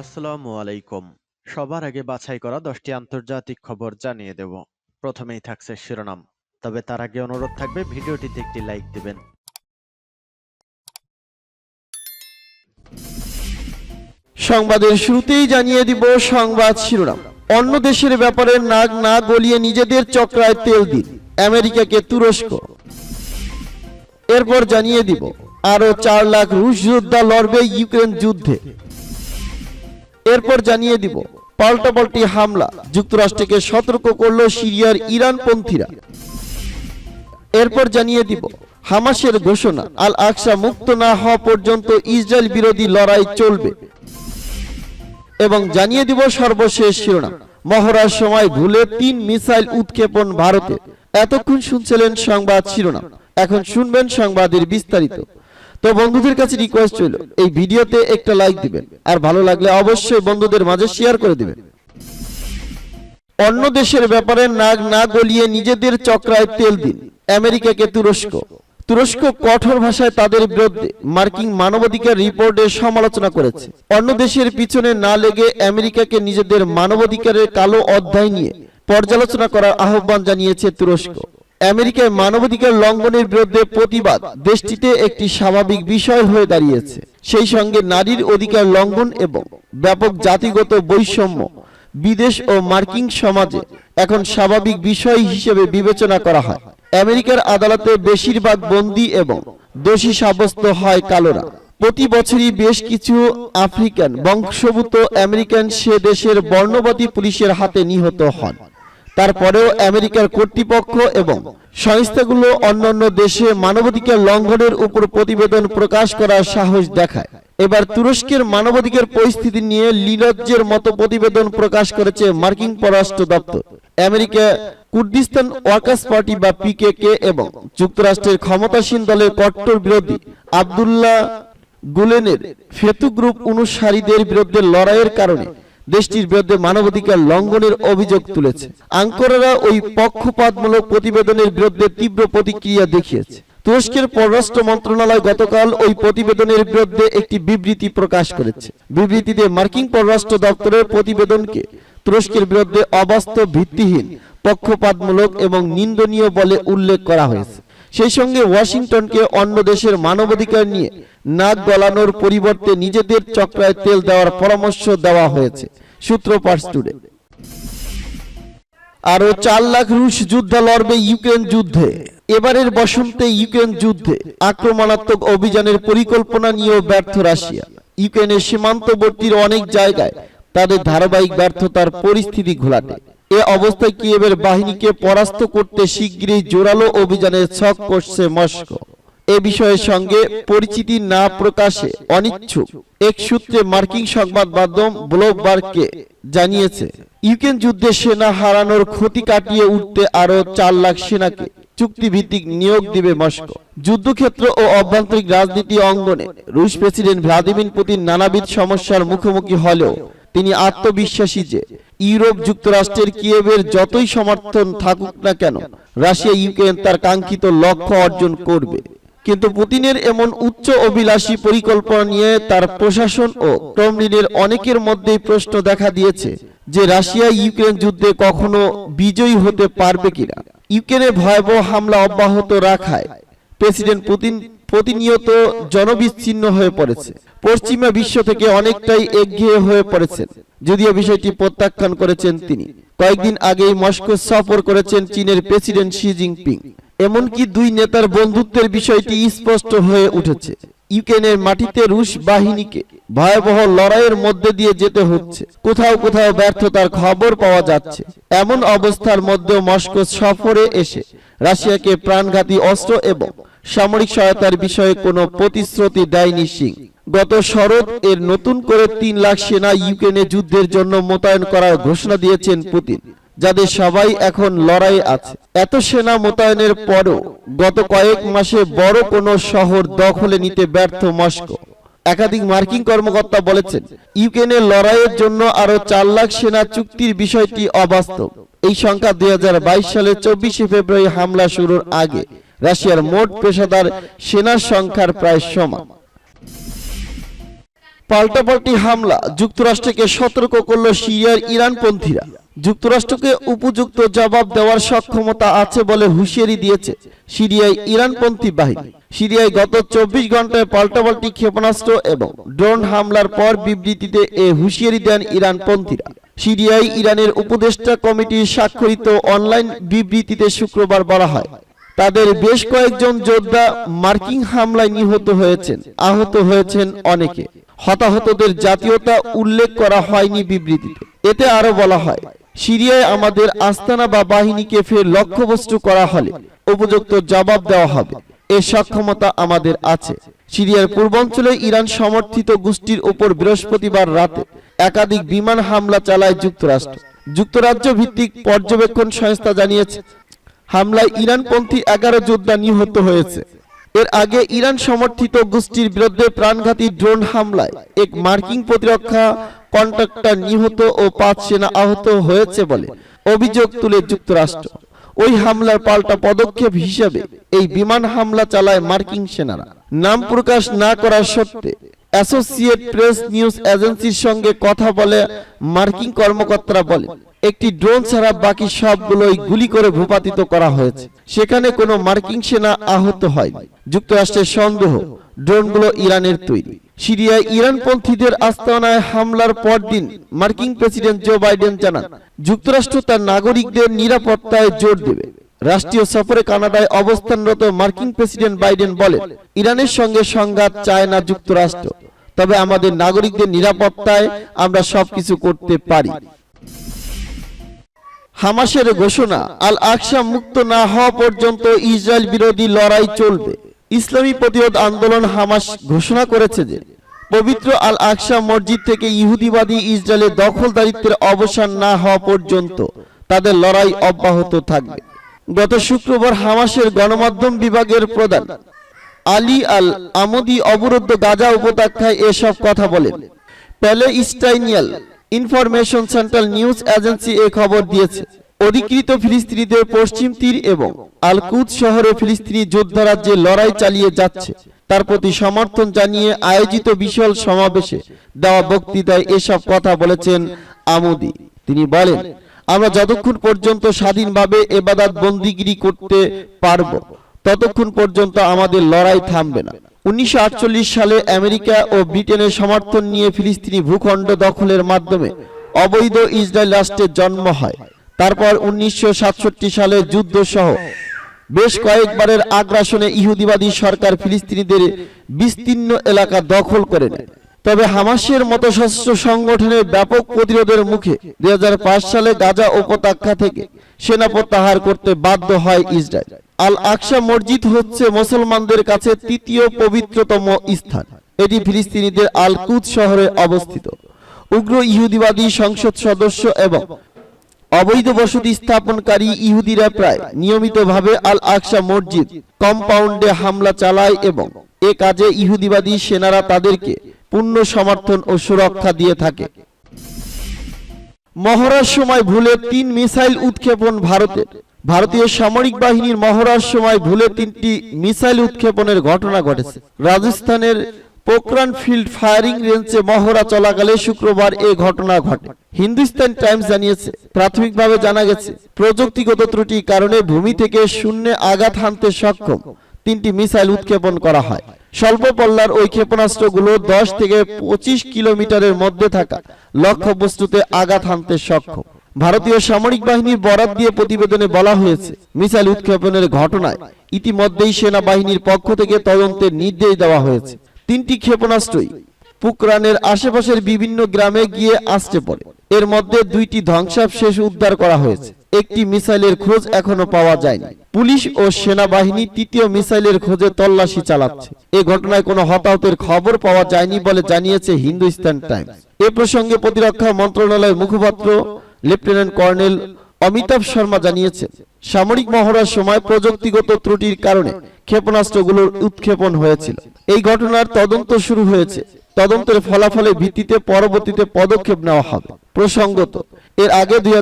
আসসালামু আলাইকুম। সবার আগে বাছাই করা দশটি আন্তর্জাতিক খবর জানিয়ে দেব। প্রথমেই থাকছে শিরোনাম। তবে তার আগে অনুরোধ থাকবে, ভিডিওটিতে একটি লাইক দিবেন। সংবাদের শুরুতেই জানিয়ে দিব সংবাদ শিরোনাম। অন্য দেশের ব্যাপারে নাক না গলিয়ে নিজেদের চক্রায় তেল দিন। আমেরিকাকে তুরস্ক। এরপর জানিয়ে দিব আরও চার লাখ রুশ যোদ্ধা লড়বে ইউক্রেন যুদ্ধে। এরপর জানিয়ে দিব পাল্টাপাল্টি হামলা যুক্তরাষ্ট্রকে সতর্ক করল সিরিয়ার ইরানপন্থীরা। এরপর জানিয়ে দিব, হামাসের ঘোষণা, আল আকসা মুক্ত না হওয়া পর্যন্ত ইসরায়েল বিরোধী লড়াই চলবে। এবং জানিয়ে দিব সর্বশেষ শিরোনাম, মহড়ার সময় ভুলে তিন মিসাইল উৎক্ষেপণ ভারতে। এতক্ষণ শুনছিলেন সংবাদ শিরোনাম, এখন শুনবেন সংবাদের বিস্তারিত। তো বন্ধুদের কাছে রিকোয়েস্ট রইল, এই ভিডিওতে একটা লাইক দিবেন। আর ভালো লাগলে অবশ্যই বন্ধুদের মাঝে শেয়ার করে দিবেন। অন্য দেশের ব্যাপারে নাক না গলিয়ে নিজেদের চক্রায় তেল দিন। আমেরিকাকে তুরস্ক। তুরস্ক কঠোর ভাষায় তাদের বিরুদ্ধে মার্কিন মানবাধিকার রিপোর্টে সমালোচনা করেছে। অন্য দেশের পিছনে না লেগে আমেরিকাকে নিজেদের মানবাধিকারের কালো অধ্যায় নিয়ে পর্যালোচনা করার আহ্বান জানিয়েছে তুরস্ক। আমেরিকায় মানবাধিকার লঙ্ঘনের বিরুদ্ধে প্রতিবাদ দেশটিতে একটি স্বাভাবিক বিষয় হয়ে দাঁড়িয়েছে। সেই সঙ্গে নারীর অধিকার লঙ্ঘন এবং ব্যাপক জাতিগত বৈষম্য, বিদেশ ও মার্কিন সমাজে এখন স্বাভাবিক বিষয় হিসেবে বিবেচনা করা হয়। আমেরিকার আদালতে বেশিরভাগ বন্দী এবং দোষী সাব্যস্ত হয় কালোরা। প্রতি বছরই বেশ কিছু আফ্রিকান বংশভূত আমেরিকান সে দেশের বর্ণবাদী পুলিশের হাতে নিহত হন। তারপরেও আমেরিকার কর্তৃপক্ষ এবং সংস্থাগুলো অন্যান্য দেশে মানবাধিকার লঙ্ঘনের উপর প্রতিবেদন প্রকাশ করার সাহস দেখায়। এবার তুরস্কের মানবাধিকার পরিস্থিতি নিয়ে লিলজ্জের মতো প্রতিবেদন প্রকাশ করেছে মার্কিন পররাষ্ট্র দপ্তর। আমেরিকা কুর্দিস্তান ওয়ার্কার্স পার্টি বা পিকেকে এবং যুক্তরাষ্ট্রের ক্ষমতাসীন দলের কট্টর বিরোধী আবদুল্লাহ গুলেনের ফেতু গ্রুপ অনুসারীদের বিরুদ্ধে লড়াইয়ের কারণে দেশটির বিরুদ্ধে মানবাধিকার লঙ্ঘনের অভিযোগ তুলেছে। আঙ্করারা ওই পক্ষপাতমূলক প্রতিবেদনের বিরুদ্ধে তীব্র প্রতিক্রিয়া দেখিয়েছে। তুরস্কের পররাষ্ট্র মন্ত্রণালয় গতকাল ওই প্রতিবেদনের বিরুদ্ধে একটি বিবৃতি প্রকাশ করেছে। বিবৃতিতে মার্কিন পররাষ্ট্র দপ্তরের প্রতিবেদনকে তুরস্কের বিরুদ্ধে অবাস্তব ভিত্তিহীন, পক্ষপাতমূলক এবং নিন্দনীয় বলে উল্লেখ করা হয়েছে। সেই সঙ্গে ওয়াশিংটনকে অন্য দেশের মানবাধিকার নিয়ে নাক গলানোর পরিবর্তে নিজেদের চক্রায় তেল দেওয়ার পরামর্শ দেওয়া হয়েছে, সূত্র পার্স টুডে। আরও চার লাখ রুশ যোদ্ধা লড়বে ইউক্রেন যুদ্ধে। এবারের বসন্তে ইউক্রেন যুদ্ধে আক্রমণাত্মক অভিযানের পরিকল্পনা নিয়েও ব্যর্থ রাশিয়া। ইউক্রেনের সীমান্তবর্তীর অনেক জায়গায় তাদের ধারাবাহিক ব্যর্থতার পরিস্থিতি ঘোলাটে। এ অবস্থায় কিয়েভের বাহিনীকে পরাস্ত করতে শীঘ্রই জোরালো অভিযানের ছক করছে মস্কো। এ বিষয়ের সঙ্গে পরিচিতি না প্রকাশে অনিচ্ছুক। এক সূত্রে মার্কিন সংবাদ মাধ্যম ব্লুমবার্গকে জানিয়েছে, ইউক্রেন যুদ্ধে সেনা হারানোর ক্ষতি কাটিয়ে উঠতে আরও চার লাখ সেনাকে চুক্তিভিত্তিক নিয়োগ দিবে মস্কো। যুদ্ধক্ষেত্র ও অভ্যন্তরীণ রাজনীতি অঙ্গনে রুশ প্রেসিডেন্ট ভ্লাদিমির পুতিন নানাবিধ সমস্যার মুখোমুখি হলেও তিনি আত্মবিশ্বাসী যে ইউরোপ যুক্তরাষ্ট্রের কিয়েভের যতই সমর্থন থাকুক না কেন, রাশিয়া, ইউক্রেন তার কাঙ্ক্ষিত লক্ষ্য অর্জন করবে। কিন্তু পুতিনের এমন উচ্চ অভিলাষী পরিকল্পনা নিয়ে তার প্রশাসন ও ক্রমলিনের অনেকের মধ্যেই প্রশ্ন দেখা দিয়েছে যে রাশিয়া, ইউক্রেন যুদ্ধে কখনো বিজয়ী হতে পারবে কিনা। ইউক্রেনে ভয়াবহ হামলা অব্যাহত রাখায় প্রেসিডেন্ট পুতিন প্রতিনিয়ত জনবিচ্ছিন্ন হয়ে পড়েছে। পশ্চিমা বিশ্ব থেকে অনেকটাই একঘেয়ে হয়ে পড়েছেন, যদিও বিষয়টি প্রত্যাখ্যান করেছেন তিনি। কয়েকদিন আগেই মস্কো সফর করেছেন চীনের প্রেসিডেন্ট শি জিনপিং। এমনকি দুই নেতার বন্ধুত্বের বিষয়টি স্পষ্ট হয়ে উঠেছে। ইউক্রেনের মাটিতে রুশ বাহিনীকে ভয়াবহ লড়াইয়ের মধ্যে দিয়ে যেতে হচ্ছে। কোথাও কোথাও ব্যর্থতার খবর পাওয়া যাচ্ছে। এমন অবস্থার মধ্যেও মস্কো সফরে এসে রাশিয়াকে প্রাণঘাতী অস্ত্র এবং সামরিক সহায়তার বিষয়ে কোনো প্রতিশ্রুতি দেয়নি সিং গত শরৎ এর নতুন করে তিন লাখ সেনা ইউক্রেনে যুদ্ধের জন্য মোতায়েন করার ঘোষণা দিয়েছেন পুতিন, যাদের সবাই এখন লড়াই আছে। এত সেনা মোতায়েনের পরও গত কয়েক মাসে বড় কোনো শহর দখলে নিতে ব্যর্থ মস্কো। একাধিক মার্কিন কর্মকর্তা বলেছেন ইউক্রেনের লড়াইয়ের জন্য আরও চার লাখ সেনা চুক্তির বিষয়টি অবাস্তব। এই সংখ্যা দুই সালে চব্বিশে ফেব্রুয়ারি হামলা শুরুর আগে রাশিয়ার মোট পেশাদার সেনার সংখ্যার প্রায় সমান। পাল্টাপাল্টি হামলা যুক্তরাষ্ট্রকে সতর্ক করল সিরিয়ার ইরানপন্থীরা। যুক্তরাষ্ট্রকে উপযুক্ত জবাব দেওয়ার সক্ষমতা আছে বলে হুঁশিয়ারি দিয়েছে সিরিয়ায় ইরানপন্থী বাহিনী। সিরিয়ায় গত চব্বিশ ঘন্টায় পাল্টাপাল্টি ক্ষেপণাস্ত্র এবং ড্রোন হামলার পর বিবৃতিতে এ হুঁশিয়ারি দেন ইরানপন্থীরা। সিরিয়ায় ইরানের উপদেষ্টা কমিটির স্বাক্ষরিত অনলাইন বিবৃতিতে শুক্রবার বলা হয় তাদের বেশ কয়েকজন যোদ্ধা মার্কিং হামলায় নিহত হয়েছেন, আহত হয়েছেন অনেকে। হতাহতদের জাতীয়তা উল্লেখ করা হয়নি বিবৃতিতে। এতে আরও বলা হয়, সিরিয়ায় আমাদের আস্তানা বা বাহিনীকে ফের লক্ষ্যবস্তু করা হলে উপযুক্ত জবাব দেওয়া হবে। এর সক্ষমতা আমাদের আছে। সিরিয়ার পূর্বাঞ্চলে ইরান সমর্থিত গোষ্ঠীর ওপর বৃহস্পতিবার রাতে একাধিক বিমান হামলা চালায় যুক্তরাষ্ট্র। যুক্তরাজ্য ভিত্তিক পর্যবেক্ষণ সংস্থা জানিয়েছে হামলায় ইরানপন্থী এগারো যোদ্ধা নিহত হয়েছে। এর আগে ইরান সমর্থিত গোষ্ঠীর বিরুদ্ধে প্রাণঘাতী ড্রোন হামলায় এক মার্কিন প্রতিরক্ষা কন্ট্রাক্টর নিহত ও পাঁচ সেনা আহত হয়েছে বলে অভিযোগ তুলে যুক্তরাষ্ট্র। ওই হামলার পাল্টা পদক্ষেপ হিসেবে এই বিমান হামলা চালায় মার্কিন সেনারা। নাম প্রকাশ না করার সত্ত্বে অ্যাসোসিয়েট প্রেস নিউজ এজেন্সির সঙ্গে কথা বলে মার্কিন কর্মকর্তারা বলেন, একটি ড্রোন ছাড়া বাকি সবগুলোই গুলি করে ভূপাতিত করা হয়েছে। সেখানে কোনো মার্কিন সেনা আহত হয়নি। যুক্তরাষ্ট্রের সন্দেহ ড্রোনগুলো ইরানের তৈরি। সিরিয়ায় ইরানপন্থীদের আস্তানায় হামলার পরদিন মার্কিন প্রেসিডেন্ট জো বাইডেন জানান, যুক্তরাষ্ট্র তার নাগরিকদের নিরাপত্তায় জোর দেবে। রাষ্ট্রীয় সফরে কানাডায় অবস্থানরত মার্কিন প্রেসিডেন্ট বাইডেন বলেন, ইরানের সঙ্গে সংঘাত চায় না যুক্তরাষ্ট্র, তবে আমাদের নাগরিকদের নিরাপত্তায় আমরা সবকিছু করতে পারি। হামাসের ঘোষণা আল আকসা মুক্ত না হওয়া পর্যন্ত ইসরায়েল বিরোধী লড়াই চলবে। ইসলামী প্রতিরোধ আন্দোলন হামাস ঘোষণা করেছে যে, পবিত্র আল আকসা মসজিদ থেকে ইহুদিবাদী ইসরায়েলের দখলদারিত্বের অবসান না হওয়া পর্যন্ত তাদের লড়াই অব্যাহত থাকবে। গত শুক্রবার হামাসের গণমাধ্যম বিভাগের প্রধান আলী আল আমদি অবরুদ্ধ গাজা উপত্যকায় এসব কথা বলেন। Palestinian information central news agency এ খবর দিয়েছে অধিকৃত ফিলিস্তিনিদের পশ্চিম তীর এবং আলকুদ শহরে ফিলিস্তিনি যোদ্ধারা যে লড়াই চালিয়ে যাচ্ছে। তার প্রতি সমর্থন জানিয়ে আয়োজিত বিশাল সমাবেশে দেওয়া বক্তৃতায় এসব কথা বলেছেন আমদি। তিনি বলেন, আমরা যতক্ষণ পর্যন্ত স্বাধীনভাবে এবাদাত বন্দিগিরি করতে পারব, ততক্ষণ পর্যন্ত আমাদের লড়াই থামবে না। উনিশশো আটচল্লিশ সালে আমেরিকা ও ব্রিটেনের সমর্থন নিয়ে ফিলিস্তিনি ভূখণ্ড দখলের মাধ্যমে অবৈধ ইসরায়েল রাষ্ট্রের জন্ম হয়। তারপর উনিশশো সাতষট্টি সালে যুদ্ধ সহ বেশ কয়েকবারের আগ্রাসনে ইহুদিবাদী সরকার ফিলিস্তিনিদের বিস্তীর্ণ এলাকা দখল করে তবে হামাসের মতো সশস্ত্র সংগঠনের ব্যাপক প্রতিরোধের মুখে দুই সালে গাজা উপত্যকা থেকে সেনা প্রত্যাহার করতে বাধ্য হয় ইসরায়েল। আল আকসা মসজিদ হচ্ছে মুসলমানদের কাছে তৃতীয় পবিত্রতম স্থান। এটি ফিলিস্তিনিদের আল কুদ শহরে অবস্থিত। উগ্র ইহুদিবাদী সংসদ সদস্য এবং অবৈধ বসতি স্থাপনকারী ইহুদিরা প্রায় নিয়মিতভাবে আল আকসা মসজিদ, কম্পাউন্ডে হামলা চালায় এবং এ কাজে ইহুদিবাদী সেনারা তাদেরকে পূর্ণ সমর্থন ও সুরক্ষা দিয়ে থাকে। মহড়ার সময় ভুলে তিন মিসাইল উৎক্ষেপণ ভারতের ভারতীয় সামরিক বাহিনীর মহড়ার সময় ভুলে তিনটি মিসাইল উৎক্ষেপণের ঘটনা ঘটেছে। রাজস্থানের পোকরান ফিল্ড ফায়ারিং রেঞ্জে মহড়া চলাকালে শুক্রবার এ ঘটনা ঘটে। হিন্দুস্তান টাইমস জানিয়েছে, প্রাথমিকভাবে জানা গেছে, প্রযুক্তিগত ত্রুটির কারণে ভূমি থেকে শূন্যে আঘাত হানতে সক্ষম। তিনটি মিসাইল উৎক্ষেপণ করা হয়। স্বল্প পল্লার ওই ক্ষেপণাস্ত্রগুলো দশ থেকে পঁচিশ কিলোমিটারের মধ্যে থাকা লক্ষ্যবস্তুতে আঘাত হানতে সক্ষম। ভারতীয় সামরিক বাহিনীর বরাত দিয়ে প্রতিবেদনে বলা হয়েছে, মিসাইল উৎক্ষেপণের ঘটনায় ইতিমধ্যেই সেনাবাহিনীর পক্ষ থেকে তদন্তের নির্দেশ দেওয়া হয়েছে। তিনটি ক্ষেপণাস্ত্রই পুকরানের আশেপাশের বিভিন্ন গ্রামে গিয়ে আসতে পড়ে। এর মধ্যে দুইটি ধ্বংসাবশেষ উদ্ধার করা হয়েছে। একটি মিসাইলের খোঁজ এখনও পাওয়া যায়নি। পুলিশ ও সেনাবাহিনী তৃতীয় মিসাইলের খোঁজে তল্লাশি চালাচ্ছে। এ ঘটনায় কোনো হতাহতের খবর পাওয়া যায়নি বলে জানিয়েছে হিন্দুস্তান টাইমস। এ প্রসঙ্গে প্রতিরক্ষা মন্ত্রণালয়ের মুখপাত্র লেফটেন্যান্ট কর্নেল অমিতাভ শর্মা জানিয়েছেন সামরিক মহড়ার সময় প্রযুক্তিগত ত্রুটির কারণে ক্ষেপণাস্ত্রগুলোর উৎক্ষেপণ হয়েছিল। এই ঘটনার তদন্ত শুরু হয়েছে। তদন্তের ফলাফলের ভিত্তিতে পরবর্তীতে পদক্ষেপ নেওয়া হবে। প্রসঙ্গত, এর আগে দুই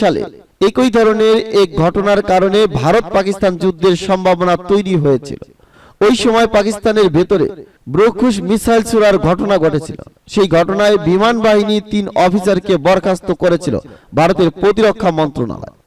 সালে একই ধরনের এক ঘটনার কারণে ভারত পাকিস্তান যুদ্ধের সম্ভাবনা তৈরি হয়েছিল। ওই সময় পাকিস্তানের ভেতরে ব্রক্ষুশ মিসাইল ছোড়ার ঘটনা ঘটেছিল। সেই ঘটনায় বিমান বাহিনী তিন অফিসারকে বরখাস্ত করেছিল ভারতের প্রতিরক্ষা মন্ত্রণালয়।